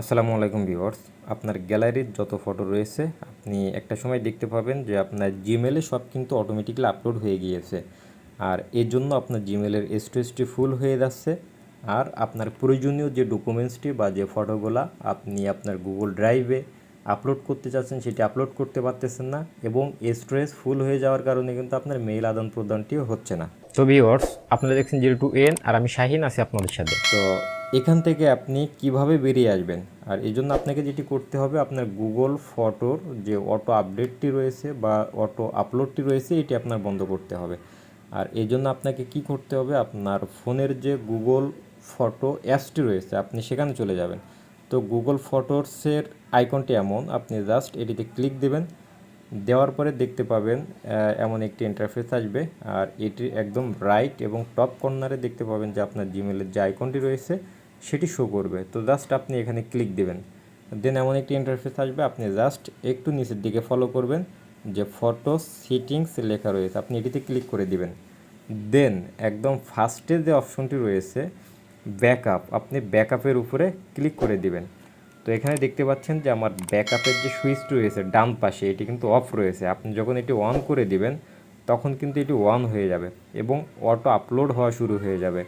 আসসালামু আলাইকুম ভিউয়ার্স। আপনার গ্যালারির যত ফটো রয়েছে, আপনি একটা সময় দেখতে পাবেন যে আপনার জিমেলে সব কিন্তু অটোমেটিক্যালি আপলোড হয়ে গিয়েছে। আর এর জন্য আপনার জিমেলের স্টোরেজটি ফুল হয়ে যাচ্ছে। আর আপনার প্রয়োজনীয় যে ডকুমেন্টসটি বা যে ফটোগুলা আপনি আপনার গুগল ড্রাইভে আপলোড করতে চাচ্ছেন, সেটি আপলোড করতে পারতেছেন না এবং স্টোরেজ ফুল হয়ে যাওয়ার কারণে কিন্তু আপনার মেইল আদান প্রদানটিও হচ্ছে না। তো ভিউয়ার্স আপনারা দেখছেন জিরো টু এন, আর আমি শাহিন আছি আপনাদের সাথে। তো এখান থেকে আপনি কীভাবে বেরিয়ে আসবেন? আর এই জন্য আপনাকে যেটি করতে হবে, আপনার গুগল ফটোর যে অটো আপডেটটি রয়েছে বা অটো আপলোডটি রয়েছে, এটি আপনার বন্ধ করতে হবে। আর এই জন্য আপনাকে কি করতে হবে, আপনার ফোনের যে গুগল ফটো অ্যাপসটি রয়েছে, আপনি সেখানে চলে যাবেন। তো গুগল ফটোসের আইকনটি এমন, আপনি জাস্ট এটিতে ক্লিক দেবেন। দেওয়ার পরে দেখতে পাবেন এমন একটি ইন্টারফেস আসবে। আর এটির একদম রাইট এবং টপ কর্নারে দেখতে পাবেন যে আপনার জিমেলের যে আইকনটি রয়েছে, সেটি শো করবে। তো জাস্ট আপনি এখানে ক্লিক দেবেন। দেন এমন একটি ইন্টারফেস আসবে, আপনি জাস্ট একটু নিচের দিকে ফলো করবেন, যে ফটো সেটিংস লেখা রয়েছে, আপনি এটিতে ক্লিক করে দিবেন। দেন একদম ফার্স্টে যে অপশনটি রয়েছে ব্যাকআপ আপনি ব্যাকআপের উপরে ক্লিক করে দিবেন। তো এখানে দেখতে পাচ্ছেন যে আমার ব্যাকআপের যে সুইচটি রয়েছে, ডান পাশে, এটি কিন্তু অফ রয়েছে। আপনি যখন এটি অন করে দিবেন, তখন কিন্তু এটি অন হয়ে যাবে এবং অটো আপলোড হওয়া শুরু হয়ে যাবে।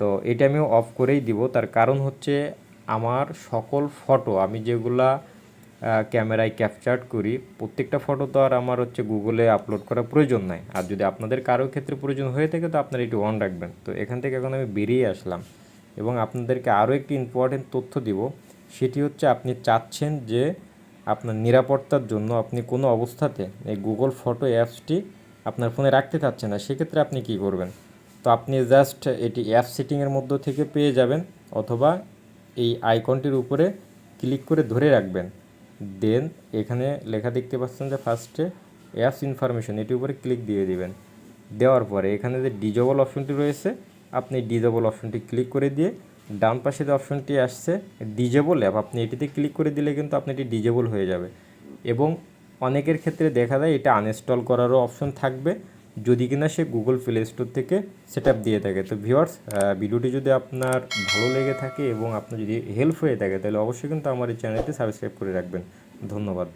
তো এটা আমি অফ করেই দিব। তার কারণ হচ্ছে আমার সকল ফটো আমি যেগুলা ক্যামেরায় ক্যাপচার করি, প্রত্যেকটা ফটো তো আর আমার হচ্ছে গুগলে আপলোড করা প্রয়োজন নাই। আর যদি আপনাদের কারও ক্ষেত্রে প্রয়োজন হয়ে থাকে, তো আপনারা এটি অন রাখবেন। তো এখান থেকে এখন আমি বেরিয়ে আসলাম এবং আপনাদেরকে আরও একটি ইম্পর্টেন্ট তথ্য দিব। সেটি হচ্ছে আপনি চাচ্ছেন যে আপনার নিরাপত্তার জন্য আপনি কোনো অবস্থাতে এই গুগল ফটো অ্যাপসটি আপনার ফোনে রাখতে চাচ্ছেন না, সেক্ষেত্রে আপনি কী করবেন? তো আপনি জাস্ট এটি অ্যাপ সেটিংয়ের মধ্য থেকে পেয়ে যাবেন অথবা এই আইকনটির উপরে ক্লিক করে ধরে রাখবেন। দেন এখানে লেখা দেখতে পাচ্ছেন যে ফার্স্টে অ্যাপস ইনফরমেশন এটির উপরে ক্লিক দিয়ে দিবেন। দেওয়ার পরে এখানে যে ডিজেবল অপশনটি রয়েছে, আপনি ডিজেবল অপশনটি ক্লিক করে দিয়ে ডান পাশে যে অপশনটি আসছে ডিজেবল অ্যাপ। আপনি এটিতে ক্লিক করে দিলে কিন্তু আপনি এটি ডিজেবল হয়ে যাবে। এবং অনেকের ক্ষেত্রে দেখা যায় এটা আনইনস্টল করারও অপশন থাকবে। যদি কিনা সে গুগল প্লে স্টোর থেকে সেট দিয়ে থাকে। তো ভিউয়ার্স ভিডিওটি যদি আপনার ভালো লেগে থাকে এবং আপনার যদি হেল্প হয়ে থাকে, তাহলে অবশ্যই কিন্তু আমার এই চ্যানেলটি সাবস্ক্রাইব করে রাখবেন। ধন্যবাদ।